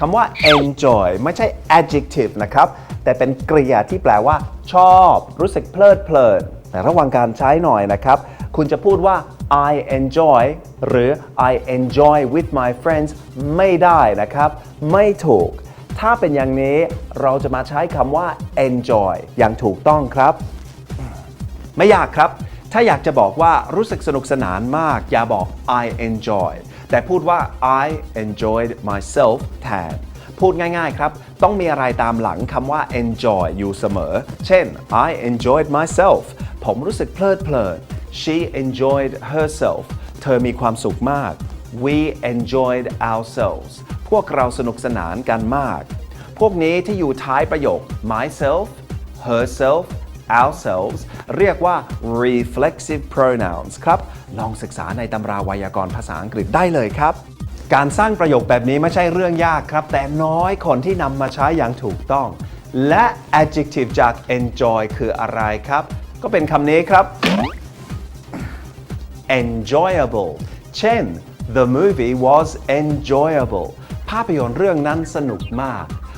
คำว่า enjoy ไม่ใช่ adjective นะครับ แต่เป็นกริยาที่แปลว่า ชอบ รู้สึกเพลิดเพลิน แต่ระว่างการใช้หน่อยนะครับ คุณจะพูดว่า I enjoy หรือ I enjoy with my friends ไม่ได้นะครับ ไม่ถูก ถ้าเป็นอย่างนี้เราจะมาใช้คำว่า enjoy อย่างถูกต้องครับ ไม่ยากครับ ถ้าอยากจะบอกว่ารู้สึกสนุกสนานมาก อย่าบอก I enjoy แต่พูดว่า I enjoyed myself แทน พูดง่ายๆครับ ต้องมีอะไรตามหลังคำว่า enjoy อยู่เสมอ เช่น I enjoyed myself ผมรู้สึกเพลิดเพลิน She enjoyed herself เธอมีความสุขมาก We enjoyed ourselves พวกเราสนุกสนานกันมาก พวกนี้ที่อยู่ท้ายประโยค myself herself ourselves เรียกว่า reflexive pronouns ครับ ลองศึกษาในตำราไวยากรณ์ภาษาอังกฤษได้เลยครับ การสร้างประโยคแบบนี้ไม่ใช่เรื่องยากครับ แต่น้อยคนที่นำมาใช้อย่างถูกต้อง และ adjective จาก enjoy คืออะไรครับ ก็เป็นคำนี้ครับ enjoyable เช่น the movie was enjoyable ภาพยนตร์เรื่องนั้นสนุกมาก